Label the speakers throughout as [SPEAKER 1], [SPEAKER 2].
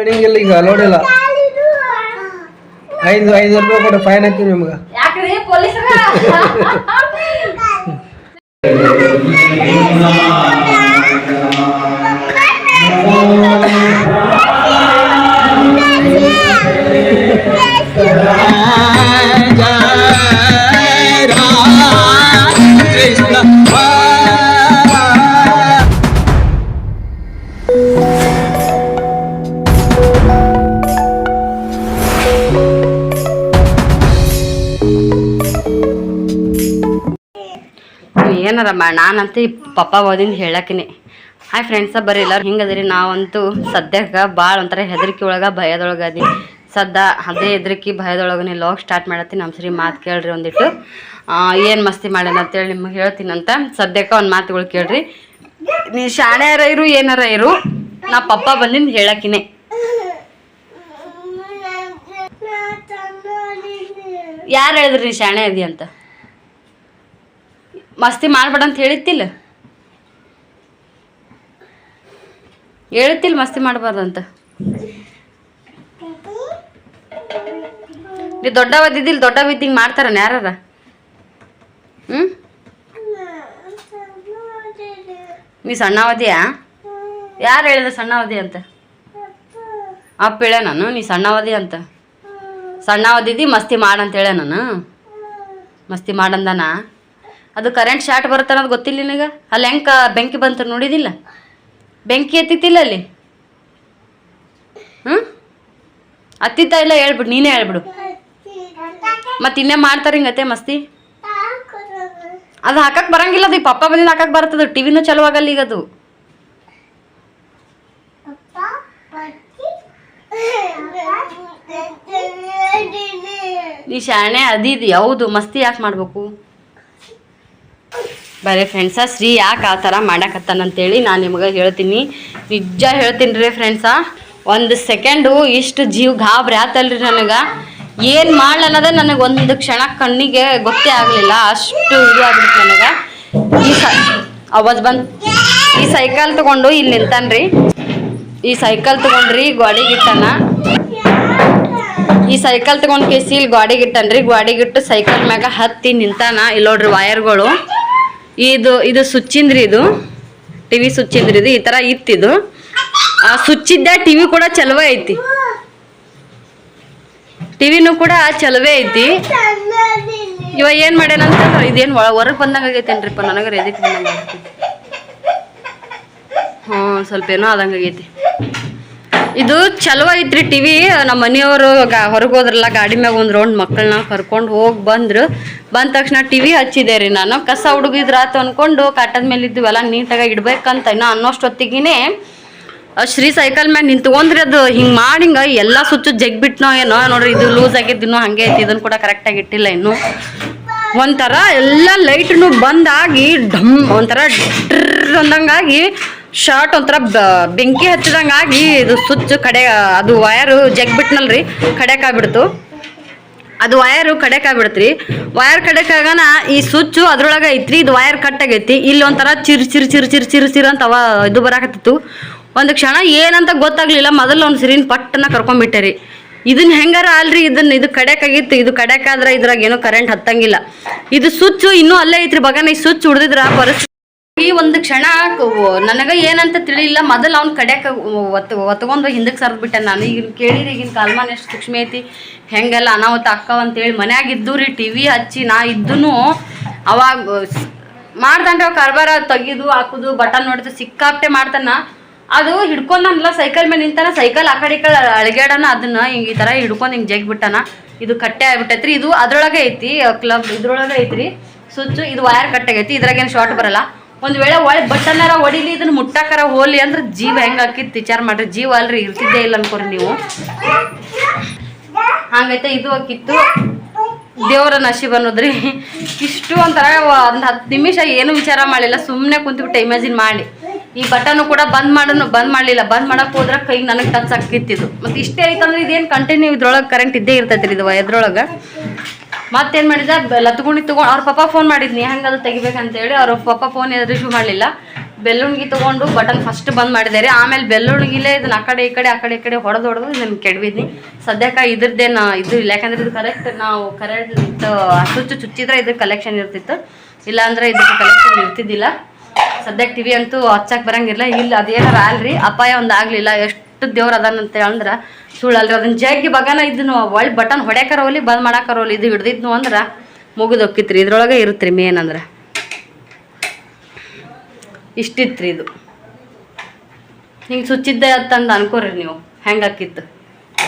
[SPEAKER 1] Trading ಈಗ allowed ಇಲ್ಲ. ಐದು ಐದು ರೂಪಾಯಿ ಕೊಟ್ಟು ಫೈನ್ ಹಾಕ್ತೀವಿ ನಿಮ್ಗೆ.
[SPEAKER 2] ಯಾಕ್ರಿ? ಪೊಲೀಸರ? ಏನಾರ ಮಾ ನಾನಂತೂ ಪಪ್ಪ ಓದಿಂದ ಹೇಳಕಿನಿ ಹಾಯ್ ಫ್ರೆಂಡ್ಸ ಬರೀ ಎಲ್ಲರೂ ಹಿಂಗದಿರಿ? ನಾವಂತೂ ಸದ್ಯಕ್ಕೆ ಭಾಳ ಒಂಥರ ಹೆದರಿಕೆ ಒಳಗೆ, ಭಯದೊಳಗೆ ಅದಿ ಸದ್ದ ಅದೇ ಹೆದರಿಕೆ ಭಯದೊಳಗೆ ಲಾಗ್ ಸ್ಟಾರ್ಟ್ ಮಾಡತ್ತಿ. ನಮ್ಮ ಸರಿ ಮಾತು ಕೇಳ್ರಿ ಒಂದಿಟ್ಟು. ಏನು ಮಸ್ತಿ ಮಾಡ್ಯಾನ ಅಂತೇಳಿ ನಿಮ್ಗೆ ಹೇಳ್ತೀನಂತ. ಸದ್ಯಕ್ಕೆ ಒಂದು ಮಾತುಗಳು ಕೇಳ್ರಿ. ನೀ ಶಾಣ್ಯಾರ ಇರು, ಏನಾರ ಇರು. ನಾ ಪಪ್ಪ ಬಂದಿಂದ ಹೇಳಕಿನೆ ಯಾರು ಹೇಳಿದ್ರಿ ಶಾಣೆ ಅದಿ ಅಂತ? ಮಸ್ತಿ ಮಾಡ್ಬೇಡ ಅಂತ ಹೇಳಿತ್ತಿಲ್ಲ. ಹೇಳ್ತಿಲ್ಲ ಮಸ್ತಿ ಮಾಡಬಾರ್ದಂತ ಅಂತ. ನೀ ದೊಡ್ಡ ಬಿದ್ದಿಂಗ್ ಮಾಡ್ತಾರನ ಯಾರ ಹ್ಞೂ ನೀ ಸಣ್ಣವದಿಯಾ ಯಾರು ಹೇಳಿದ ಸಣ್ಣವದಿ ಅಂತ? ಅಪ್ಪ ಹೇಳ ನಾನು, ನೀ ಸಣ್ಣವದಿ ಅಂತ. ಸಣ್ಣವದಿದ್ದಿ ಮಸ್ತಿ ಮಾಡಂತ ಹೇಳ ನಾನು. ಮಸ್ತಿ ಮಾಡಂದನ ಅದು ಕರೆಂಟ್ ಶಾರ್ಟ್ ಬರುತ್ತೆ ಅನ್ನೋದು ಗೊತ್ತಿಲ್ಲ ನಿನಗೆ? ಅಲ್ಲಿ ಹೆಂಗೆ ಬೆಂಕಿ ಬಂತು ನೋಡಿದಿಲ್ಲ? ಬೆಂಕಿ ಎತ್ತಿತ್ತಿಲ್ಲ ಅಲ್ಲಿ? ಹ್ಞೂ ಹತ್ತಿತ್ತ ಇಲ್ಲ ಹೇಳ್ಬಿಡು, ನೀನೇ ಹೇಳ್ಬಿಡು. ಮತ್ತೆ ಇನ್ನೇ ಮಾಡ್ತಾರೆ ಹಿಂಗತ್ತೆ ಮಸ್ತಿ? ಅದು ಹಾಕಕ್ಕೆ ಬರಂಗಿಲ್ಲ ಅದು ಪಪ್ಪ ಬಂದಿಂದ ಹಾಕಕ್ಕೆ ಬರ್ತದೆ, ಟಿವಿನೂ ಚಲೋ ಆಗಲ್ಲ ಈಗ ಅದು. ನೀ ಶಾಣೆ ಅದಿದು, ಯಾವುದು ಮಸ್ತಿ ಯಾಕೆ ಮಾಡಬೇಕು? ಬರೀ ಫ್ರೆಂಡ್ಸ ಶ್ರೀ ಯಾಕೆ ಆ ಥರ ಮಾಡಕತ್ತಾನಂತೇಳಿ ನಾನು ನಿಮಗೆ ಹೇಳ್ತೀನಿ. ನಿಜ ಹೇಳ್ತೀನಿ ರೀ ಫ್ರೆಂಡ್ಸ ಒಂದು ಸೆಕೆಂಡು ಇಷ್ಟು ಜೀವ ಗಾಬ್ರಿ ಆತಲ್ರಿ ನನಗೆ. ಏನು ಮಾಡ್ಲ ಅನ್ನೋದೇ ನನಗೆ ಒಂದು ಕ್ಷಣ ಕಣ್ಣಿಗೆ ಗೊತ್ತೇ ಆಗಲಿಲ್ಲ, ಅಷ್ಟು ಇದು ಆಗ್ಬಿಡ್ತು ನನಗೆ. ಈ ಸ ಅವಾಜ್ ಬಂದು, ಈ ಸೈಕಲ್ ತೊಗೊಂಡು ಇಲ್ಲಿ ನಿಂತಾನ್ರಿ ಈ ಸೈಕಲ್ ತೊಗೊಂಡ್ರಿ ಗಾಡಿಗೆ ಈ ಸೈಕಲ್ ತೊಗೊಂಡು ಕೇಸಿ ಇಲ್ಲಿ ಗಾಡಿಗೆ ಇಟ್ಟನ್ರಿ ಗಾಡಿಗೆ ಇಟ್ಟು ಸೈಕಲ್ ಮ್ಯಾಗ ಹತ್ತಿ ನಿಂತಾನ. ಇಲ್ಲಿ ನೋಡ್ರಿ ವಯರ್ಗಳು ಇದು ಇದು ಸುಚ್ಚಿಂದ್ರಿ ಇದು. ಟಿವಿ ಸುಚ್ಚಿಂದ್ರಿ ಇದು, ಈ ತರ ಇತ್ತಿದು. ಆ, ಸುಚ್ಚಿದ್ದ ಟಿವಿ ಕೂಡ ಚಲವೇ ಐತಿ. ಟಿವಿನೂ ಕೂಡ ಚಲವೇ ಐತಿ. ಇವಾಗ ಏನ್ ಮಾಡ್ಯಾನಂತಂದ್ರೆ ಇದೇನ್ ಹೊರಗೆ ಬಂದಂಗ ಆಗೈತೇನ್ರಿಪ್ಪ. ನನಗರ ಎದಕ್ಕೆ ಬಂದಂಗ ಸ್ವಲ್ಪ ಏನೋ ಆದಂಗ ಆಗೈತಿ. ಇದು ಚಲೋ ಐತ್ರಿ ಟಿವಿ ನಮ್ಮ ಮನೆಯವರು ಹೊರಗೆ ಹೋದ್ರಲ್ಲ, ಗಾಡಿ ಮ್ಯಾಗ ಒಂದು ರೌಂಡ್ ಮಕ್ಕಳನ್ನ ಕರ್ಕೊಂಡು ಹೋಗಿ ಬಂದ್ರು. ಬಂದ ತಕ್ಷಣ ಟಿವಿ ಹಚ್ಚಿದೆ ರೀ ನಾನು. ಕಸ ಹುಡುಗಿದ್ರಾತು ಅನ್ಕೊಂಡು ಕಾಟದ ಮೇಲೆ ಇದ್ವೆಲ್ಲ ನೀಟಾಗಿ ಇಡ್ಬೇಕಂತ ಇನ್ನ ಅನ್ನೋಷ್ಟೊತ್ತಿಗೆ ಶ್ರೀ ಸೈಕಲ್ ಮ್ಯಾಗ ನಿಂತ್ಕೊಂಡ್ರಿ ಅದು. ಹಿಂಗೆ ಮಾಡಿ ಹಿಂಗೆ ಎಲ್ಲ ಸುಚ್ಚು ಜಗ್ಬಿಟ್ನೋ ಏನೋ, ನೋಡ್ರಿ ಇದು ಲೂಸ್ ಆಗಿದ್ದು ಇನ್ನೂ ಹಂಗೆ ಐತಿ. ಇದನ್ನು ಕೂಡ ಕರೆಕ್ಟಾಗಿ ಇಟ್ಟಿಲ್ಲ ಇನ್ನು. ಒಂಥರ ಎಲ್ಲ ಲೈಟ್ನು ಬಂದಾಗಿ ಡಮ್ ಒಂಥರ ಅಂದಂಗಾಗಿ ಶಾರ್ಟ್ ಒಂಥರ ಬೆಂಕಿ ಹಚ್ಚಿದಂಗಾಗಿ ಇದು ಸುಚ್ಚು ಕಡೆ, ಅದು ವಯರು ಜಗ್ಬಿಟ್ನಲ್ರಿ ಕಡೆಕಾಗ್ಬಿಡ್ತು ಅದು ವಯರು ಕಡೆಕಾಗ್ಬಿಡ್ತ್ರಿ ವಯರ್ ಕಡೆಕಾಗನ ಈ ಸ್ವಿಚ್ ಅದ್ರೊಳಗೆ ಐತ್ರಿ, ಇದು ವಯರ್ ಕಟ್ ಆಗೈತಿ. ಇಲ್ಲಿ ಒಂಥರ ಚಿರ್ ಚಿರ್ ಚಿರ್ ಚಿರ್ ಚಿರ್ ಚಿರ್ ಅಂತ ಅವ ಇದು ಬರಾಕತ್ತಿತ್ತು. ಒಂದು ಕ್ಷಣ ಏನಂತ ಗೊತ್ತಾಗ್ಲಿಲ್ಲ, ಮೊದಲು ಒಂದು ಸಿರಿನ್ ಪಟ್ಟನ ಕರ್ಕೊಂಡ್ಬಿಟ್ಟೆ ರೀ ಇದನ್ನ ಹೆಂಗಾರ ಅಲ್ರಿ ಇದನ್ನ ಇದು ಕಡೆಕಾಗಿತ್ತು ಇದು ಕಡೆಕಾದ್ರೆ ಇದ್ರಾಗ ಏನೋ ಕರೆಂಟ್ ಹತ್ತಂಗಿಲ್ಲ. ಇದು ಸ್ವಿಚ್ ಇನ್ನೂ ಅಲ್ಲೇ ಐತ್ರಿ, ಬಗನ ಈ ಸ್ವಿಚ್ ಹೊಡೆದಿದ್ರ ಪರಿಸ್ಥಿತಿ ಈ ಒಂದು ಕ್ಷಣ ನನಗ ಏನಂತ ತಿಳಿಲಿಲ್ಲ. ಮೊದಲು ಅವ್ನ ಕಡ್ಯಾಕ ಒತ್ತು ಒತ್ಕೊಂಡು ಹಿಂದಕ್ಕೆ ಸರ್ದ್ ಬಿಟ್ಟೆ ನಾನು. ಈಗ ಕೇಳಿರಿ, ಈಗಿನ ಕಾಲ್ಮಾನ ಎಷ್ಟು ಸೂಕ್ಷ್ಮ ಐತಿ. ಹೆಂಗೆಲ್ಲ ಅನಾಹುತ ಅಕ್ಕವ ಅಂತೇಳಿ ಮನ್ಯಾಗ ಇದ್ದು ರೀ, ಟಿ ವಿ ಹಚ್ಚಿ ನಾ ಇದ್ದೂ ಅವಾಗ ಮಾಡ್ತಾನೆ ಕಾರ್ಬಾರ ತೆಗೆದು ಹಾಕುದು, ಬಟನ್ ನೋಡಿದು ಸಿಕ್ಕಾಪ್ಟೆ ಮಾಡ್ತಾನ. ಅದು ಹಿಡ್ಕೊಂಡಲ್ಲ ಸೈಕಲ್ ಮೇಲೆ ನಿಂತಾನ, ಸೈಕಲ್ ಆ ಕಡೆ ಕಡೆ ಅಳಗ್ಯಾಡನ ಅದನ್ನ ಹಿಂಗೆ ಈ ತರ ಹಿಡ್ಕೊಂಡು ಹಿಂಗೆ ಜಗ್ ಬಿಟ್ಟಾನ. ಇದು ಕಟ್ಟೆ ಆಗ್ಬಿಟ್ಟೈತ್ರಿ ಇದು ಅದ್ರೊಳಗೆ ಐತಿ ಕ್ಲಬ್ ಇದ್ರೊಳಗೆ ಐತ್ರಿ. ಸ್ವಿಚ್ ಇದು ವಯರ್ ಕಟ್ಟಾಗೈತಿ ಇದ್ರಾಗೇನು ಶಾರ್ಟ್ ಬರಲ್ಲ. ಒಂದ್ ವೇಳೆ ಒಳಗೆ ಬಟನ್ನರ ಹೊಡಿಲಿ ಇದನ್ನ ಮುಟ್ಟಾಕರ ಹೋಲಿ ಅಂದ್ರೆ ಜೀವ ಹೆಂಗ್ ಹಾಕಿತ್ತು ವಿಚಾರ ಮಾಡ್ರಿ. ಜೀವ ಅಲ್ರಿ, ಇರ್ತಿದ್ದೇ ಇಲ್ಲ ಅನ್ಕೋರಿ ನೀವು. ಹಂಗೈತೆ, ಇದು ಹಾಕಿತ್ತು ದೇವರ ನಶೀಬ್ ಅನ್ನೋದ್ರಿ. ಇಷ್ಟು ಒಂಥರ ಒಂದು ಹತ್ತು ನಿಮಿಷ ಏನು ವಿಚಾರ ಮಾಡಲಿಲ್ಲ ಸುಮ್ಮನೆ ಕುಂತ್ಬಿಟ್ಟೆ ಇಮ್ಯಾಜಿನ್ ಮಾಡಿ. ಈ ಬಟನ್ ಕೂಡ ಬಂದ್ ಮಾಡೋನು, ಬಂದ್ ಮಾಡಲಿಲ್ಲ. ಬಂದ್ ಮಾಡಕ್ ಹೋದ್ರೆ ಕೈಗೆ ನನಗೆ ಟಚ್ ಹಾಕಿತ್ತಿದ್ದು ಮತ್ತೆ ಇಷ್ಟೇ ಐತಂದ್ರೆ ಇದೇನು ಕಂಟಿನ್ಯೂ ಇದ್ರೊಳಗೆ ಕರೆಂಟ್ ಇದ್ದೇ ಇರ್ತೈತ್ರಿ ಇದು ಇದ್ರೊಳಗೆ ಮತ್ತೇನು ಮಾಡಿದ? ಲತ್ಗುಣಿ ತಗೊಂಡು ಅವ್ರ ಪಪ್ಪ ಫೋನ್ ಮಾಡಿದ್ನಿ ಹೆಂಗೆ ಅದು ತೆಗಿಬೇಕಂತೇಳಿ ಅವ್ರ ಪಪ್ಪ ಫೋನ್ ರಿಸೀವ್ ಮಾಡಲಿಲ್ಲ. ಬೆಲ್ಲುಣ್ಗಿ ತಗೊಂಡು ಬಟನ್ ಫಸ್ಟ್ ಬಂದ್ ಮಾಡಿದಾರೆ ಆಮೇಲೆ ಬೆಳ್ಳುಣ್ಗಿಲೇ ಇದನ್ನ ಆ ಕಡೆ ಈ ಕಡೆ, ಆ ಕಡೆ ಈ ಕಡೆ ಹೊಡೆದು ಹೊಡೆದು ಇದನ್ನ ಕೆಡವಿದ್ನಿ ಸದ್ಯಕ್ಕೆ ಇದ್ರದ್ದೇನು ಇದು ಇಲ್ಲ. ಯಾಕಂದ್ರೆ ಇದು ಕರೆಕ್ಟ್ ನಾವು ಕರೆಂಟ್ ಸುಚ್ಚು ಚುಚ್ಚಿದ್ರೆ ಇದ್ರ ಕಲೆಕ್ಷನ್ ಇರ್ತಿತ್ತು. ಇಲ್ಲಾಂದ್ರೆ ಇದಕ್ಕೆ ಕಲೆಕ್ಷನ್ ಇರ್ತಿದ್ದಿಲ್ಲ. ಸದ್ಯಕ್ಕೆ ಟಿವಿ ಅಂತೂ ಹಚ್ಚಕ್ ಬರಂಗಿಲ್ಲ. ಇಲ್ಲಿ, ಅದೇನಾರ ಅಲ್ರಿ ಅಪಾಯ ಒಂದು ಆಗ್ಲಿಲ್ಲ. ಎಷ್ಟು ದೇವ್ರ ಅದಾನಂತ ಅಂದ್ರ ಸುಳ್ಳಲ್ರಿ ಅದನ್ನ ಜಗ್ಗಿ ಬಗನ ಇದನ್ನು ಒಳ್ಳೆ ಬಟನ್ ಹೊಡ್ಯಾಕರ ಹೋಲಿ ಬಂದ್ ಮಾಡಾಕರ ಹೋಲಿ ಇದು ಹಿಡ್ದಿದ್ನು ಅಂದ್ರೆ ಮುಗಿದು ಹೋಗಿತ್ರಿ ಇದ್ರೊಳಗೆ ಇರುತ್ತ್ರಿ ಮೇನ್ ಅಂದ್ರ. ಇಷ್ಟಿತ್ರಿ ಇದು. ಹಿಂಗೆ ಸುಚ್ಚಿದ್ದೆ ಅಂತಂದು ಅನ್ಕೋರಿ ನೀವು, ಹೆಂಗೆ ಹಾಕಿತ್ತು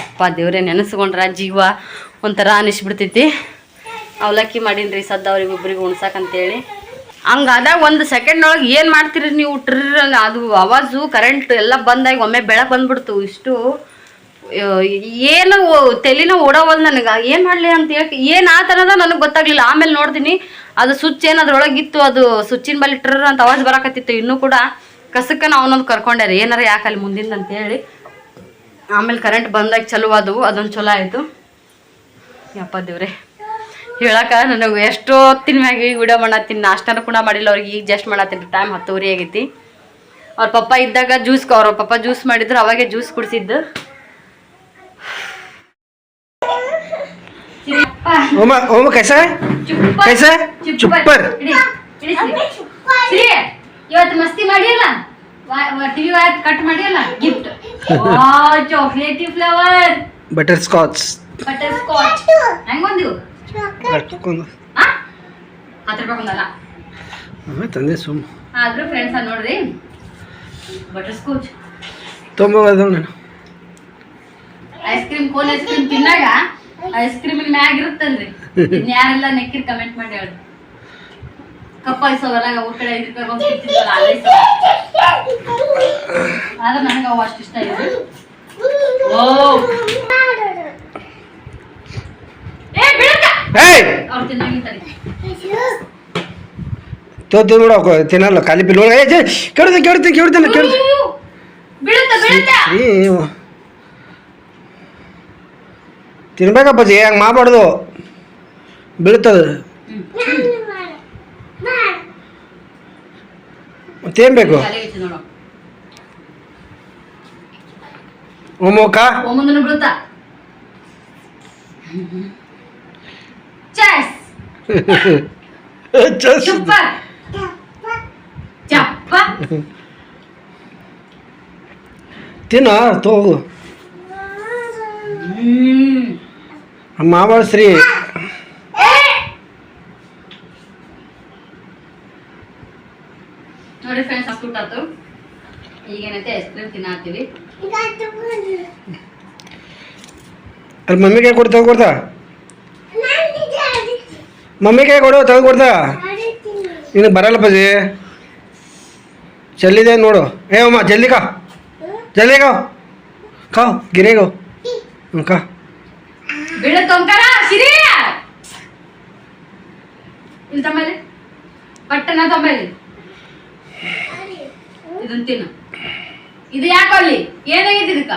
[SPEAKER 2] ಅಪ್ಪ ದೇವ್ರೆ, ನೆನೆಸ್ಕೊಂಡ್ರ ಜೀವ ಒಂಥರ ಅನಿಸ್ಬಿಡ್ತೈತಿ. ಅವಲಕ್ಕಿ ಮಾಡೀನಿ ಸದ್ದ ಅವ್ರಿಗೆ ಒಬ್ರಿಗೆ ಉಣ್ಸಕ್ಕಂತೇಳಿ ಹಂಗಾದಾಗ ಒಂದು ಸೆಕೆಂಡ್ನೊಳಗೆ ಏನು ಮಾಡ್ತೀರಿ ನೀವು? ಟ್ರಿರ್ ಅದು ಅವಾಜು ಕರೆಂಟ್ ಎಲ್ಲ ಬಂದಾಗ ಒಮ್ಮೆ ಬೆಳಕು ಬಂದ್ಬಿಡ್ತು ಇಷ್ಟು. ಏನು ತಲೆನೋ ಓಡವಲ್ ನನಗೆ. ಏನು ಮಾಡಲಿ ಅಂತ ಹೇಳಿ ಏನು ಆತನದ ನನಗೆ ಗೊತ್ತಾಗ್ಲಿಲ್ಲ. ಆಮೇಲೆ ನೋಡ್ತೀನಿ. ಅದು ಸ್ವಿಚ್ ಏನು ಅದ್ರೊಳಗಿತ್ತು ಅದು ಸ್ವಿಚ್ಚಿನ ಬಳಿ ಟ್ರರ್ ಅಂತ ಅವಾಜ್ ಬರಕತ್ತಿತ್ತು. ಇನ್ನೂ ಕೂಡ ಕಸಕ್ಕನ ಅವನೊಂದು ಕರ್ಕೊಂಡ್ಯಾರ. ಏನಾರ ಯಾಕೆ ಅಲ್ಲಿ ಮುಂದಿಂದ ಅಂತ ಹೇಳಿ. ಆಮೇಲೆ ಕರೆಂಟ್ ಬಂದಾಗ ಚಲೋ ಆದವು. ಅದೊಂದು ಚಲೋ ಆಯಿತು. ಯಪ್ಪ ದೇವ್ರೆ. ಹೇಳಕ ನನಗೆ ಎಷ್ಟೋ ತಿನ್ ಮ್ಯಾಗ ಈಗ ವಿಡಿಯೋ ಮಾಡತ್ತೀನಿ. ನಾಷ್ಟಾನು ಕೂಡ ಮಾಡಿಲ್ಲ ಅವ್ರಿಗೆ ಈಗ ಜಸ್ಟ್ ಮಾಡತ್ತೀನಿ. ಟೈಮ್ ಹತ್ತುವರೆ ಆಗೈತಿ. ಅವ್ರ ಪಪ್ಪ ಇದ್ದಾಗ ಜ್ಯೂಸ್ ಅವ್ರ ಪಪ್ಪ ಜ್ಯೂಸ್ ಮಾಡಿದ್ರು ಅವಾಗೆ ಜ್ಯೂಸ್ ಕುಡಿಸಿದ್ದು. ಇವತ್ತು ಮಸ್ತಿ ಮಾಡಿಲ್ಲ ಟಿವಿ ವೈರ್ ಕಟ್ ಮಾಡಿಲ್ಲ gift
[SPEAKER 3] chocolatey flavour
[SPEAKER 2] butterscotch butterscotch ಹೆಂಗ್ ಬಂದಿವು?
[SPEAKER 3] ಕಟ್ಕೊಂಡು
[SPEAKER 2] ಆ? ಹತ್ತು ರೂಪಾಯಿ
[SPEAKER 3] ಆಮೇಲೆ ತಂದೆ ಸುಮ್.
[SPEAKER 2] ಆದ್ರೂ ಫ್ರೆಂಡ್ಸ್ ನೋಡ್ರಿ. ಬಟರ್ ಸ್ಕಾಚ್
[SPEAKER 3] ತೊಂಬದು ನಾನು.
[SPEAKER 2] Ice cream cone ice cream ತಿನ್ನಾಗ ice cream ಮ್ಯಾಗ ಇರುತ್ತಲ್ರಿ. ಯಾರೆಲ್ಲ ನೆಕ್ಕಿರ್ ಕಮೆಂಟ್ ಮಾಡಿ ಹೇಳಿ. ಕಪ್ಪ ಐಸೋವಲ್ಲ ಊರ್ ಕಡೆ ಐದು ರೂಪಾಯಿ ಒಂದು ತಿಂತಿದ್ವಲ್ಲ ಅಲ್ಲ ಐಸೋ ಆದ್ರೆ ನನಗೆ ಅವು ಅಷ್ಟು ಇಷ್ಟ ಇದೆ ಓ. ಏ
[SPEAKER 3] ತೋತಿ ನೋಡ ತಿನ್ನಲ್ಲ ಖಾಲಿ ಪಿಲ್ ಒಳಗೆ. ಕೆಡ್ದು ಕೆಡ್ದು
[SPEAKER 2] ಬೀಳುತ್ತ
[SPEAKER 3] ಈ ತಿನ್ಬೇಕಪ್ಪಾಜಿ ಹಂಗೆ ಮಾಡಬಾರ್ದು. ಬೀಳ್ತದೆ. ಮತ್ತೇನು ಬೇಕು ಒಮ್ಮಕ್ಕ
[SPEAKER 2] ಒಮ್ಮಂದನು ಚಸ್ ಚುಪ್ಪ ಚಪ್ಪ
[SPEAKER 3] ತಿನ್ನ ತೋಗು ಮಾವಳ ಶ್ರೀ
[SPEAKER 2] ನೋಡಿ ಫ್ರೆಂಡ್ಸ್ ಆತು ಈಗೇನೈತೆ ಐಸ್ ಕ್ರೀಮ್ ತಿನ್ನಾತೀವಿ.
[SPEAKER 3] ಅಲ್ಲಿ ಮಮ್ಮಿಗೆ ಕೊಡ್ತಾವ ಕೊಡ್ತಾ? ಮಮ್ಮಿ ಕೈ ಕೊಡು ತೆಗೆದು ಕೊಡ್ತಾ. ನಿನಗೆ ಬರಲ್ಲ ಪಜಿ. ಚಲ್ಲಿದೆ ನೋಡು. ಏ ಅಮ್ಮ ಜಲ್ದಿ ಕಾ. ಜಲ್ದಿ ಕಾವ್ ಕಾವ್ ಗಿರೇಗೋ. ಹ್ಞೂ ಕಾ.
[SPEAKER 2] ಬಿಡು ತೊಂಕರ ಸಿರಿ. ಇಲ್ಲಿ ತಮ್ಮಲ್ಲಿ ಪಟ್ಟನ ತಮ್ಮಲ್ಲಿ ಇದನ್ನ ತಿನ್ನು. ಇದು ಯಾಕೆ ಅಲ್ಲಿ? ಏನಾಗಿದೆ ಇದಕ್ಕ?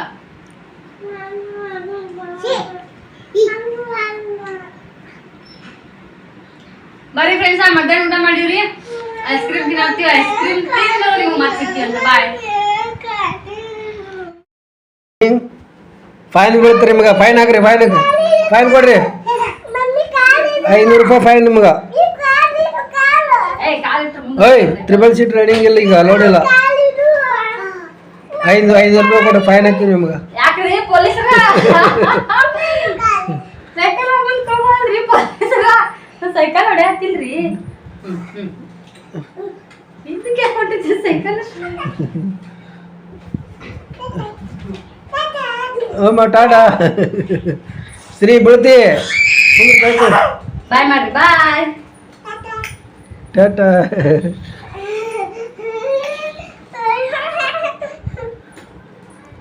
[SPEAKER 2] ಬರ್ರಿ ಫ್ರೆಂಡ್ಸ್ ಮಧ್ಯಾಹ್ನ ಊಟ ಮಾಡಿವ್ರಿ? ಐಸ್ ಕ್ರೀಮ್ ತಿನ್ನತ್ತೀವಿ ಐಸ್ ಕ್ರೀಮ್ ತಿಂದು ನೀವು ಮತ್ತೆ ಅಂತ. ಬಾಯ್
[SPEAKER 3] ಫೈನ್ ಬೀಳುತ್ತೆ ನಿಮ್ಗೆ. ಫೈನ್ ಹಾಕ್ರಿ ಫೈನ್ ಫೈನ್ ಕೊಡ್ರಿ. ಐನೂರು ರೂಪಾಯಿ ಫೈನ್ ನಿಮ್ಗೆ. ಓಯ್ ಟ್ರಿಬಲ್ ಸೀಟ್ ರೈಡಿಂಗ್ ಇಲ್ಲ ಈಗ ನೋಡಿಲ್ಲ ಐದು ಐದು ರೂಪಾಯಿ ಕೊಡು ಫೈನ್ ಹಾಕ್ತೀವಿ ನಿಮ್ಗೆ
[SPEAKER 2] ಯಾಕ್ರಿ ಪೊಲೀಸರ ಸೈಕಲ್ ಮುಂದ್ ತಗೊಂಡ್ರಿ ಪೊಲೀಸರ ಸೈಕಲ್ ಹೊಡೆಯತ್ತಿಲ್ರಿ? ಇದಕ್ಕೆ ಕೊಟ್ಟಿದ್ದೆ ಸೈಕಲ್?
[SPEAKER 3] ಅಮ್ಮ ಟಾಟಾ. ಶ್ರೀ ಬೀಳ್ತಿ.
[SPEAKER 2] ಬಾಯ್ ಮಾಡ್ರಿ ಬಾಯ್.
[SPEAKER 3] ಟಾಟಾ.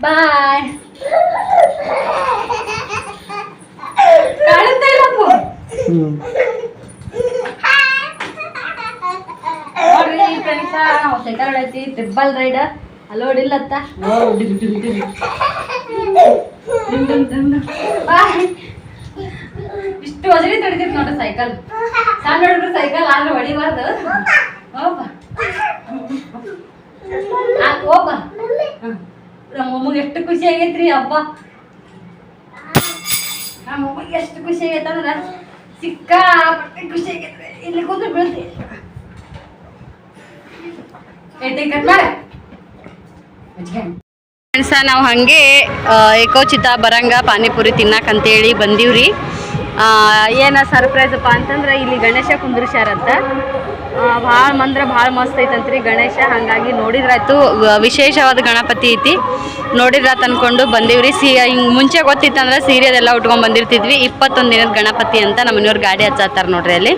[SPEAKER 2] ಬಾಯ್. ಕಾಣುತ್ತಾ ಇಲ್ಲಪ್ಪು?
[SPEAKER 3] ಹ್ಞೂ
[SPEAKER 2] ಫ್ರೆಂಡ್ಸ ನಾವು ರೈಡರ್ ಹೊಡೈತಿ ಟ್ರಿಬಲ್ ರೈಡ್ ಅಲ್ಲೋಡಿಲ್ಲತ್ತ ಬಾಯ್ ಇಷ್ಟು ವಜರಿ ತಡಿತೈತಿ ನೋಡ್ರಿ ಸೈಕಲ್ ಸಣ್ಣ ಹುಡುಗರು ಸೈಕಲ್ ಆದ್ರೆ ಹೊಡಿಬಾರ್ದು. ಹೋಗ ನಮ್ಮಮ್ಮಗೆ ಎಷ್ಟು ಖುಷಿ ಆಗೈತ್ರಿ ಹಬ್ಬ. ನಮ್ಮಮ್ಮಗೆ ಎಷ್ಟು ಖುಷಿ ಆಗೈತೆ ಅಂದ್ರೆ ಸಿಕ್ಕಾಪಟ್ಟೆ ಖುಷಿ ಆಗೈತ್ರಿ. ಇಲ್ಲಿ ಕೂತ್ರೆ ಬೀಳ್ತಿ ಕಟ್ ಮಾಡ ಫ್ರೆಂಡ್ಸ ನಾವು ಹಾಗೆ ಏಕೋಚಿತ, ಬರಂಗ, ಪಾನಿಪುರಿ ತಿನ್ನಕಂತೇಳಿ ಬಂದೀವ್ರಿ. ಏನ ಸರ್ಪ್ರೈಸಪ್ಪ ಅಂತಂದ್ರೆ ಇಲ್ಲಿ ಗಣೇಶ ಕುಂದ್ರಿಸ್ಯಾರಂತ. ಭಾಳ ಮಂದ್ರ, ಭಾಳ ಮಸ್ತ್ ಐತಂತ್ರಿ ಗಣೇಶ, ಹಾಗಾಗಿ ನೋಡಿದ್ರಾಯ್ತು ವಿಶೇಷವಾದ ಗಣಪತಿ ಐತಿ. ನೋಡಿದ್ರಾತ್ ಅನ್ಕೊಂಡು ಬಂದಿವ್ರಿ. ಸಿ ಹಿಂಗೆ ಮುಂಚೆ ಗೊತ್ತಿತ್ತಂದ್ರೆ ಸೀರೆ ಅದೆಲ್ಲ ಉಟ್ಕೊಂಡ್ ಬಂದಿರ್ತಿದ್ವಿ. ಇಪ್ಪತ್ತೊಂದು ದಿನದ ಗಣಪತಿ ಅಂತ ನಮ್ಮ ಮನೆಯವ್ರು ಗಾಡಿ ಹಚ್ಚಾತಾರ ನೋಡ್ರಿ ಅಲ್ಲಿ.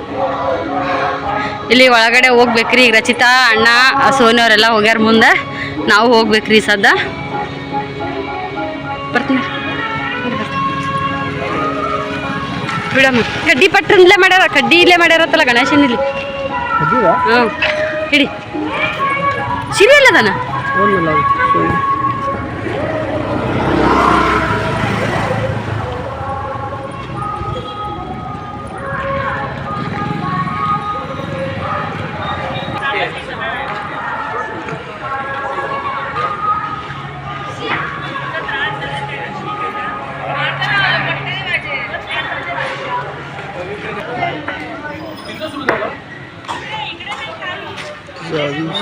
[SPEAKER 2] ಇಲ್ಲಿ ಒಳಗಡೆ ಹೋಗ್ಬೇಕ್ರಿ. ಈಗ ರಚಿತಾ ಅಣ್ಣ ಸೋನಿ ಅವರೆಲ್ಲ ಹೋಗ್ಯಾರ ಮುಂದೆ. ನಾವು ಹೋಗ್ಬೇಕ್ರಿ ಸದ್ದ. ಬರ್ತೀನಿ. ಬಿಡಮ್ಮ. ಕಡ್ಡಿ ಪಟ್ಟರಿಂದಲೇ ಮಾಡ್ಯಾರ. ಕಡ್ಡಿ ಇಲ್ಲೇ ಮಾಡ್ಯಾರತ್ತಲ್ಲ ಗಣೇಶನ ಇಲ್ಲಿ. ಹಾಂ ಹಿಡಿ. ಸೀರಿಯಲ್ ಅದಾನ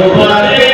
[SPEAKER 1] উপরে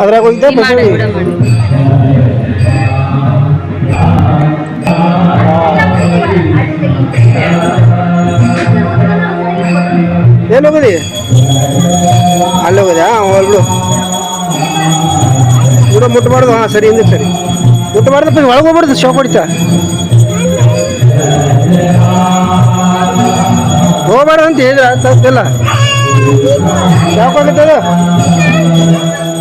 [SPEAKER 1] ಅದ್ರಾಗ
[SPEAKER 2] ಬಿಡ ಮಾಡಿ
[SPEAKER 1] ಎಲ್ಲಿ ಹೋಗದಿ? ಅಲ್ಲಿ ಹೋಗದ ಬಿಡು. ಬಿಡು ಮುಟ್ಟಬಾರ್ದು ಹಾಂ ಸರಿ ಹಿಂದೆ ಸರಿ. ಮುಟ್ಟಬಾರ್ದು ಒಳಗೆ ಹೋಗ್ಬಾರ್ದು ಶಾಕ್ ಹೊಡಿತಾ. ಹೋಗ್ಬಾರ್ದು ಅಂತ ಹೇಳಿದ್ರೆ ಆಗ್ತಿಲ್ಲ ಶಾಕ್ ಹೊಡಿತದ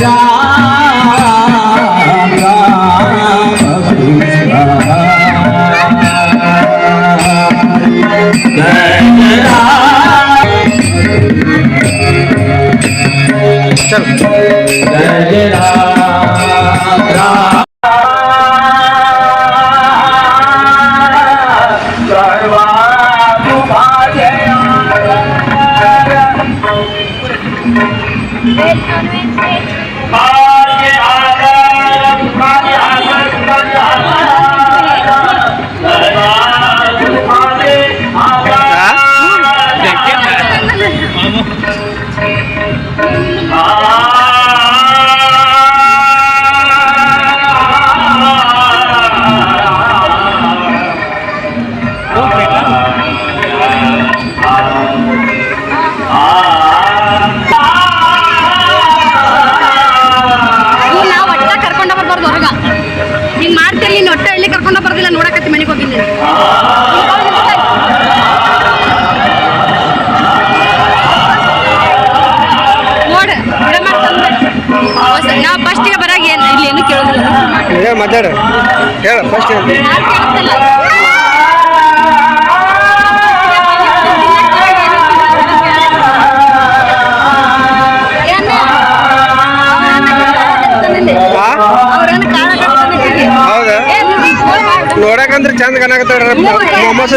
[SPEAKER 3] ಬಂದು ಮಮ್ಮಿ ಚಲ್
[SPEAKER 1] ಇವ್ನ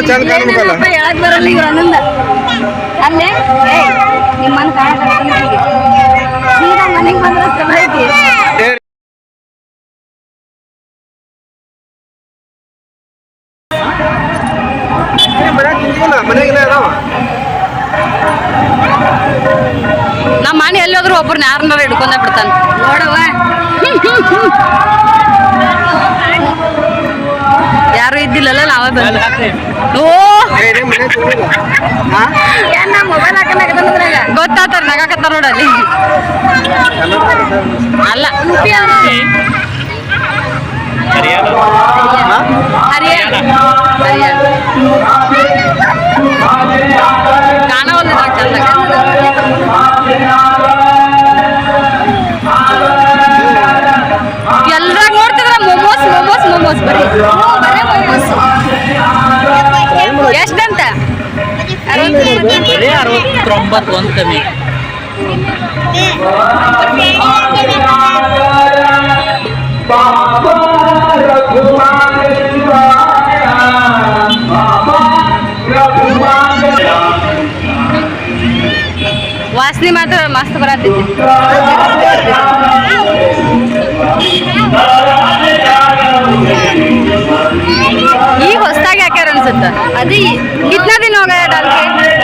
[SPEAKER 3] ಚಂದ ಕಾಣ್ಬೇಕಲ್ಲ
[SPEAKER 1] ಹೇಳಕ್ ಬರಲ್ಲ ಇವ್ರ ಆನಂದ ಅಲ್ಲೇ? ನಿಮ್ಮನ್ನ ಕಾಣ ಸೀದಾ ಮನೆಗೆ ಬಂದ್ರೆ ಚಲೋ ಐತಿ.
[SPEAKER 3] ಏ, ಮನ್ಯಾಗ ತಿಂದಿಲ್ಲ, ಮನ್ಯಾಗಿನ ಅದಾವ
[SPEAKER 1] ನಮ್ಮ ಮನೆ ಎಲ್ಲಿ ಹೋದ್ರು ಒಬ್ಬರನ್ನ ಯಾರನ್ನಾರ ಹಿಡ್ಕೊಂಡ ಬಿಡ್ತಾನ. ನೋಡವ ಬಂದ ಓ. ಗೊತ್ತಾತಾರ ನಗಾಕತ್ತಾರ ನೋಡಲ್ಲಿ ಅಲ್ಲ. ಕಾಣವಲ್ಲ ಚಂದ
[SPEAKER 4] ಅರವತ್ತೊಂಬತ್ತು ಒಂದು ಕಮ್ಮಿ
[SPEAKER 1] ವಾಸನೆ ಮಾತ್ರ ಮಸ್ತ್ ಬರತೈತಿ ಈಗ ಹೊಸದಾಗಿ ಹಾಕ್ಯಾರ ಅನ್ಸುತ್ತ ಅದೇ ಕಿತ್ನಾ ದಿನ ಹೋಗ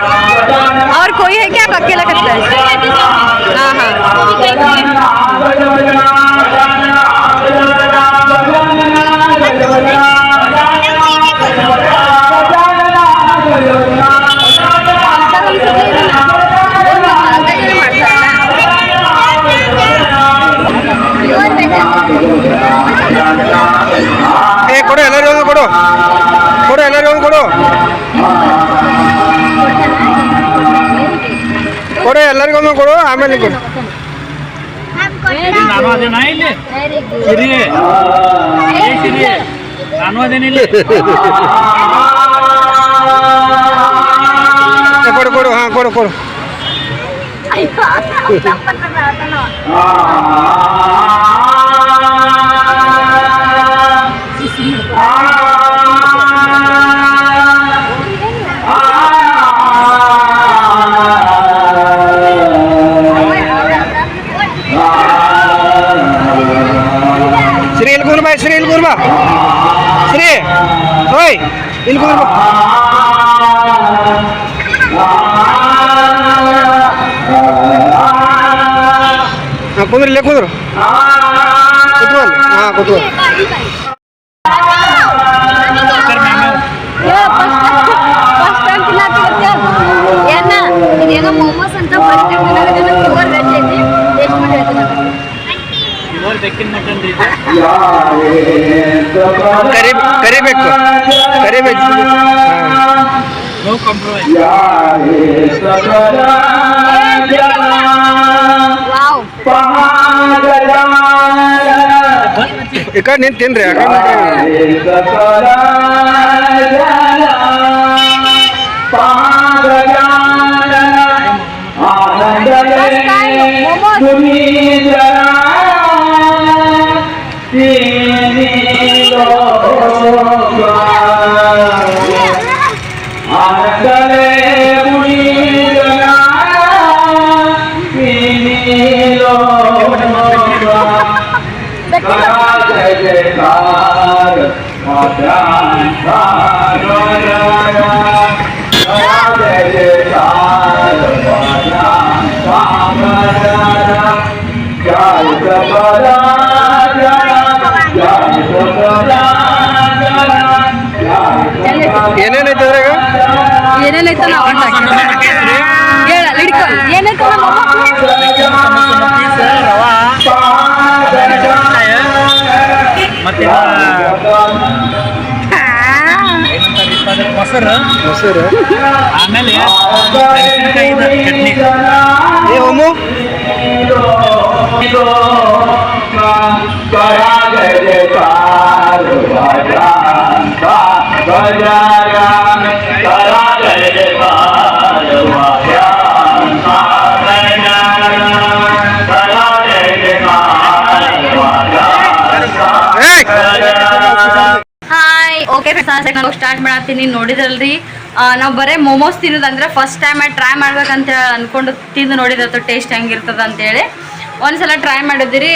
[SPEAKER 2] और कोई है क्या? आप अकेला करते हाँ हाँ।
[SPEAKER 1] ಕೊಡು ಎಲ್ಲರಿಗೂ ಒಂದು ಕೊಡು ಆಮೇಲೆ ನೀನ್ ಕೊಡು
[SPEAKER 4] ಇಲ್ಲಿ ನಾನು
[SPEAKER 1] ಓಯ್ ಇಲ್ಲಿ ಕುಂದ್ರಿ ಇಲ್ಲೇ ಕುಂದ್ರು. ಕೂತ್ಕೊ ಹಾಂ ಕೂತ್ಕೊ. ಕರಿ ಕರಿಬೇಕು. ಕರಿಬೇಕು ಹಾಂ
[SPEAKER 4] ನೋ ಕಾಂಪ್ರಮೈಸ್
[SPEAKER 2] ವಾವ್
[SPEAKER 1] ಈ ಕಡೆ ನಿಂತು ಏನೇನೈತೆ ಅದ್ರಾಗ
[SPEAKER 2] ಏನೇನೈತ ನಾವು
[SPEAKER 4] ಮೊಸರು
[SPEAKER 1] ಮೊಸರು
[SPEAKER 4] ಆಮೇಲೆ ಮೆಣಸಿನ್ಕಾಯಿದ ಚಟ್ನಿ
[SPEAKER 1] ಏ ಹೋಮು ಏಯ್
[SPEAKER 2] ಓಕೆ ನಾನು ಸ್ಟಾರ್ಟ್ ಮಾಡತ್ತೀನಿ. ನೋಡಿದ್ರಲ್ರಿ? ನಾವು ಬರೀ ಮೋಮೋಸ್ ತಿನ್ನೋದಂದ್ರೆ ಫಸ್ಟ್ ಟೈಮ್ ಟ್ರೈ ಮಾಡ್ಬೇಕಂತ ಅನ್ಕೊಂಡು ತಿಂದು ನೋಡಿದ್ರೆ ಟೇಸ್ಟ್ ಹೆಂಗಿರ್ತದ ಅಂತೇಳಿ. ಒಂದ್ಸಲ ಟ್ರೈ ಮಾಡಿದಿರಿ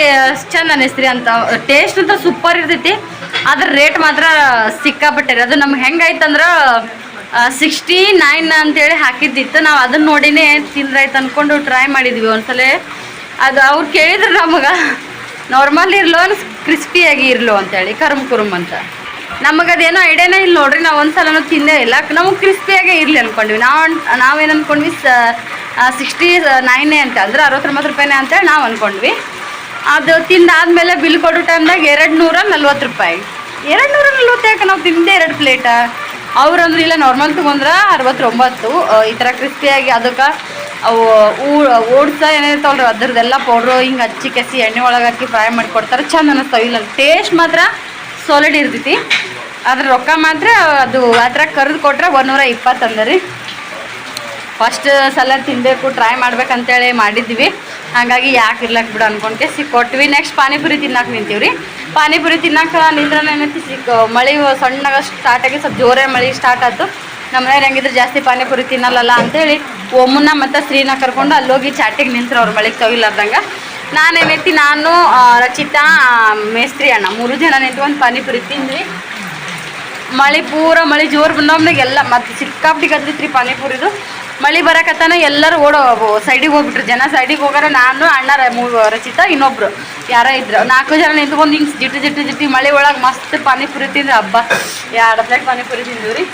[SPEAKER 2] ಚಂದ ಅನಿಸ್ತ್ರಿ ಅಂತ. ಟೇಸ್ಟ್ ಅಂತ ಸೂಪರ್ ಇರ್ತೈತಿ ಅದ್ರ ರೇಟ್ ಮಾತ್ರ ಸಿಕ್ಕಾಪಟ್ಟೆ ಅದು ನಮ್ಗೆ ಹೆಂಗಾಯ್ತಂದ್ರೆ ಸಿಕ್ಸ್ಟಿ ನೈನ್ ಅಂತೇಳಿ ಹಾಕಿದ್ದಿತ್ತು. ನಾವು ಅದನ್ನ ನೋಡಿನೇ ತಿಂದ್ರಾಯ್ತು ಅನ್ಕೊಂಡು ಟ್ರೈ ಮಾಡಿದ್ವಿ ಒಂದ್ಸಲ. ಅದು ಅವ್ರು ಕೇಳಿದ್ರು ನಮಗೆ ನಾರ್ಮಲ್ ಇರ್ಲೋ ಕ್ರಿಸ್ಪಿಯಾಗಿ ಇರ್ಲೋ? ಅಂತೇಳಿ, ಕರುಮ್ ಕುರುಮ್ ಅಂತ. ನಮಗದೇನೋ ಐಡಿಯಾನೇ ಇಲ್ಲ ನೋಡ್ರಿ, ನಾವು ಒಂದ್ಸಲನೂ ತಿಂದೇ ಇಲ್ಲ. ನಮಗೆ ಕ್ರಿಸ್ಪಿಯಾಗೇ ಇರಲಿ ಅನ್ಕೊಂಡ್ವಿ. ನಾವು ನಾವೇನು ಅನ್ಕೊಂಡ್ವಿ ಸಿಕ್ಸ್ಟಿ ನೈನೇ ಅಂತ, ಅಂದ್ರೆ ಅರವತ್ತೊಂಬತ್ತು ರೂಪಾಯಿನೇ ಅಂತೇಳಿ ನಾವು ಅನ್ಕೊಂಡ್ವಿ. ಅದು ತಿಂದಾದ್ಮೇಲೆ ಬಿಲ್ ಕೊಡೋ ಟೈಮ್ದಾಗ ಎರಡು ನೂರ ನಲ್ವತ್ತು ರೂಪಾಯಿ. ಎರಡು ನೂರ ನಲ್ವತ್ತು ಯಾಕೆ ನಾವು ತಿಂದೆ ಎರಡು ಪ್ಲೇಟ? ಅವ್ರಂದ್ರೆ ಇಲ್ಲ, ನಾರ್ಮಲ್ ತೊಗೊಂಡ್ರೆ ಅರವತ್ತೊಂಬತ್ತು. ಈ ಥರ ಕ್ರಿಸ್ಪಿಯಾಗಿ ಅದಕ್ಕೆ ಅವು ಓಡ್ಸ ಏನಿರ್ತಾವಲ್ರಿ ಅದ್ರದ್ದೆಲ್ಲ ಪೌಡ್ರು, ಹಿಂಗೆ ಹಚ್ಚಿ ಕೆಸಿ ಎಣ್ಣೆ ಒಳಗೆ ಹಾಕಿ ಫ್ರೈ ಮಾಡಿ ಕೊಡ್ತಾರೆ ಚಂದ ಅನ್ನಿಸ್ತಾವೆ ಇಲ್ಲ ಟೇಸ್ಟ್ ಮಾತ್ರ ಸಾಲಿಡ್ ಇರ್ತೈತಿ. ಅದ್ರ ರೊಕ್ಕ ಮಾತ್ರ ಅದು ಅದ್ರಾಗ ಕರೆದು ಕೊಟ್ರೆ ಒಂದೂರ ಅಂದರಿ ಫಸ್ಟ್ ಸಲ ತಿನ್ನಬೇಕು ಟ್ರೈ ಮಾಡ್ಬೇಕಂತೇಳಿ ಮಾಡಿದ್ವಿ. ಹಾಗಾಗಿ ಯಾಕೆ ಇರ್ಲಕ್ ಬಿಡು ಅನ್ಕೊಂಡೆ ಸಿಕ್ಕೊಟ್ವಿ. ಕೊಟ್ವಿ ನೆಕ್ಸ್ಟ್ ಪಾನಿಪುರಿ ತಿನ್ನಕ್ಕೆ ನಿಂತೀವ್ರಿ. ರೀ ಪಾನಿಪುರಿ ತಿನ್ನಕ್ಕೆ ನಿಂದ್ರನ ಏನೈತಿ? ಸಿಕ್ಕ ಮಳೆ ಸಣ್ಣಗೆ ಸ್ಟಾರ್ಟ್ ಆಗಿ ಸ್ವಲ್ಪ ಜೋರೇ ಮಳೆ ಸ್ಟಾರ್ಟ್ ಆಯ್ತು ನಮ್ಮ ಮನೆಯವ್ರು ಹೆಂಗಿದ್ರೆ ಜಾಸ್ತಿ ಪಾನಿಪುರಿ ತಿನ್ನಲ್ಲ ಅಂತೇಳಿ ಒಮ್ಮನ್ನ ಮತ್ತು ಸ್ತ್ರೀನ ಕರ್ಕೊಂಡು ಅಲ್ಲೋಗಿ ಚಾಟಿಗೆ ನಿಂತ್ರು ಅವ್ರ ಮಳೆಗೆ ತವಿಲಾರ್ದಂಗೆ ನಾನೇನೈತಿ ನಾನು ರಚಿತಾ ಮೇಸ್ತ್ರಿ ಅಣ್ಣ. ಮೂರು ಜನ ನಿಂತ್ಕೊಂಡು ಪಾನಿಪುರಿ ತಿಂದ್ವಿ. ಮಳೆ ಪೂರ ಮಳೆ ಜೋರು ಬಂದೊಮ್ನಾಗ ಎಲ್ಲ ಮತ್ತೆ ಸಿಕ್ಕಾಪಟ್ಟಿ ಕದ್ದಿತ್ರಿ ಪಾನಿಪುರಿದು ಮಳೆ ಬರಕತ್ತಾನ ಎಲ್ಲರೂ ಓಡೋ ಸೈಡಿಗೆ ಹೋಗ್ಬಿಟ್ರು. ಜನ ಸೈಡಿಗೆ ಹೋಗಾರ, ನಾನು ಅಣ್ಣ ರಚಿತಾ, ಇನ್ನೊಬ್ರು. ಯಾರ ಇದ್ರು. ನಾಲ್ಕು ಜನ ನಿಂತ್ಕೊಂಡು ಹಿಂಗೆ ಜಿಟ್ಟು ಜಿಟ್ಟು ಜಿಟ್ಟಿ ಮಳೆ ಒಳಗೆ ಮಸ್ತ್ ಪಾನಿಪುರಿ ತಿಂದ್ರೆ. ಹಬ್ಬ. ಎರಡು ಪ್ಲೇಟ್ ಪಾನಿಪುರಿ ತಿಂದ್ರಿ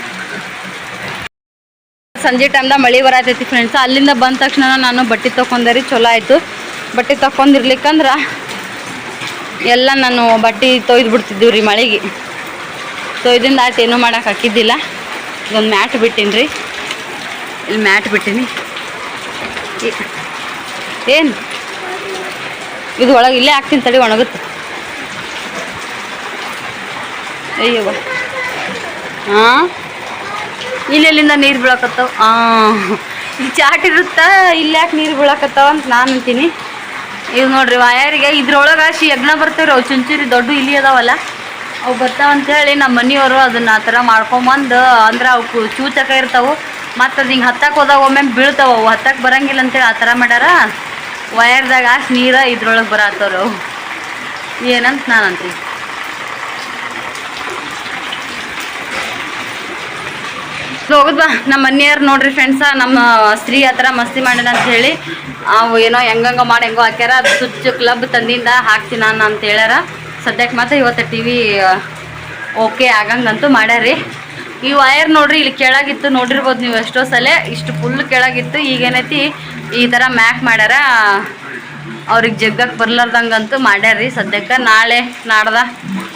[SPEAKER 2] ಸಂಜೆ ಟೈಮ್ದಾಗ ಮಳೆ ಬರತೈತಿ ಫ್ರೆಂಡ್ಸ್ ಅಲ್ಲಿಂದ ಬಂದ ತಕ್ಷಣ ನಾನು ಬಟ್ಟೆ ತೊಕೊಂಡೆ ರೀ. ಚಲೋ ಆಯಿತು. ಬಟ್ಟೆ ತೊಗೊಂಡಿರ್ಲಿಕ್ಕಂದ್ರೆ ಎಲ್ಲ ನಾನು ಬಟ್ಟೆ ತೊಯ್ದು ಬಿಡ್ತಿದ್ದೀವಿ ರೀ ಮಳೆಗೆ. ತೊಯ್ದಿಂದ ಆಯ್ತು, ಏನೂ ಮಾಡೋಕೆ ಹಾಕಿದ್ದಿಲ್ಲ. ಇದೊಂದು ಮ್ಯಾಟ್ ಬಿಟ್ಟೀನಿ ರೀ. ಇಲ್ಲಿ ಮ್ಯಾಟ್ ಬಿಟ್ಟೀನಿ. ಏನು? ಇದು ಒಳಗೆ ಇಲ್ಲೇ ಹಾಕ್ತೀನಿ ತಡಿ, ಒಣಗುತ್ತೆ. ಅಯ್ಯವ್ವ. ಹಾಂ ಇಲ್ಲೆಲ್ಲಿಂದ ನೀರು ಬೀಳಾಕತ್ತವ? ಹಾಂ ಇಲ್ಲಿ ಚಾಟ್ ಇರುತ್ತಾ? ಇಲ್ಲಿ ಯಾಕೆ ನೀರು ಬೀಳಕತ್ತಾವ ಅಂತ ನಾನು ಅಂತೀನಿ. ಇದು ನೋಡ್ರಿ, ವಾಯಾರಿಗೆ ಇದ್ರೊಳಗೆ ಶಿ ಯಜ್ಞ ಬರ್ತಾವ್ರಿ ಅವು. ಚುಂಚೂರಿ ದೊಡ್ಡ ಇಲ್ಲಿ ಅದಾವಲ್ಲ. ಅವು ಬರ್ತಾವ ಅಂತೇಳಿ ನಮ್ಮ ಮನೆಯವರು ಅದನ್ನ ಆ ಥರ ಮಾಡ್ಕೊಂಬಂದು, ಅಂದ್ರೆ ಅವು ಚೂಚಕ ಇರ್ತಾವು. ಮತ್ತು ಅದು ಹಿಂಗೆ ಹತ್ತಕ್ಕೆ ಹೋದಾಗ ಒಮ್ಮೆ ಬೀಳ್ತಾವೆ ಅವು. ಹತ್ತಕ್ಕೆ ಬರಂಗಿಲ್ಲ ಅಂತೇಳಿ ಆ ಥರ ಮಾಡ್ಯಾರ. ವಯರ್ದಾಗ ಅಷ್ಟು ನೀರು ಇದ್ರೊಳಗೆ ಬರತ್ತವ್ರು ಅವು. ಏನಂತ ನಾನು ಸೊ, ಹೋಗುದ್ ಬಾ. ನಮ್ಮ ಮನೆಯವ್ರು ನೋಡ್ರಿ ಫ್ರೆಂಡ್ಸ ನಮ್ಮ ಸ್ತ್ರೀ ಹತ್ರ ಮಸ್ತಿ ಮಾಡಿದ ಅಂತ ಹೇಳಿ, ಅವು ಏನೋ ಹೆಂಗಂಗ ಮಾಡಿ ಹೆಂಗೋ ಹಾಕ್ಯಾರ. ಅದು ಕ್ಲಬ್ ತಂದಿಂದ ಹಾಕ್ತೀನಿ ನಾನು ಅಂತ ಹೇಳ್ಯಾರ. ಸದ್ಯಕ್ಕೆ ಮಾತ್ರ ಇವತ್ತು ಟಿ ವಿ ಓಕೆ ಆಗಂಗಂತೂ ಮಾಡ್ಯಾರಿ ಈ ವೈರ್ ನೋಡ್ರಿ, ಇಲ್ಲಿ ಕೆಳಗಿತ್ತು ನೋಡಿರ್ಬೋದು ನೀವು ಎಷ್ಟೋ ಸಲ. ಇಷ್ಟು ಫುಲ್ ಕೆಳಗಿತ್ತು ಈಗೇನೈತಿ ಈ ಥರ ಮ್ಯಾಕ್ ಮಾಡ್ಯಾರ. ಅವ್ರಿಗೆ ಜಗ್ಗಕ್ಕೆ ಬರ್ಲಾರ್ದಂಗಂತೂ ಮಾಡ್ಯಾರ್ರಿ ಸದ್ಯಕ್ಕೆ. ನಾಳೆ ನಾಡ್ದ.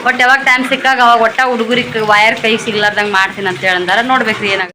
[SPEAKER 2] ಒಟ್ಟು ಯಾವಾಗ ಟೈಮ್ ಸಿಕ್ಕಾಗ ಅವಾಗ ಒಟ್ಟ ಹುಡುಗರಿಗೆ ವೈರ್ ಕೈ ಸಿಗ್ಲಾರ್ದಂಗೆ ಮಾಡ್ತೀನಿ ಅಂತ ಹೇಳಂದಾರ. ನೋಡ್ಬೇಕ್ರಿ ಏನಾಗ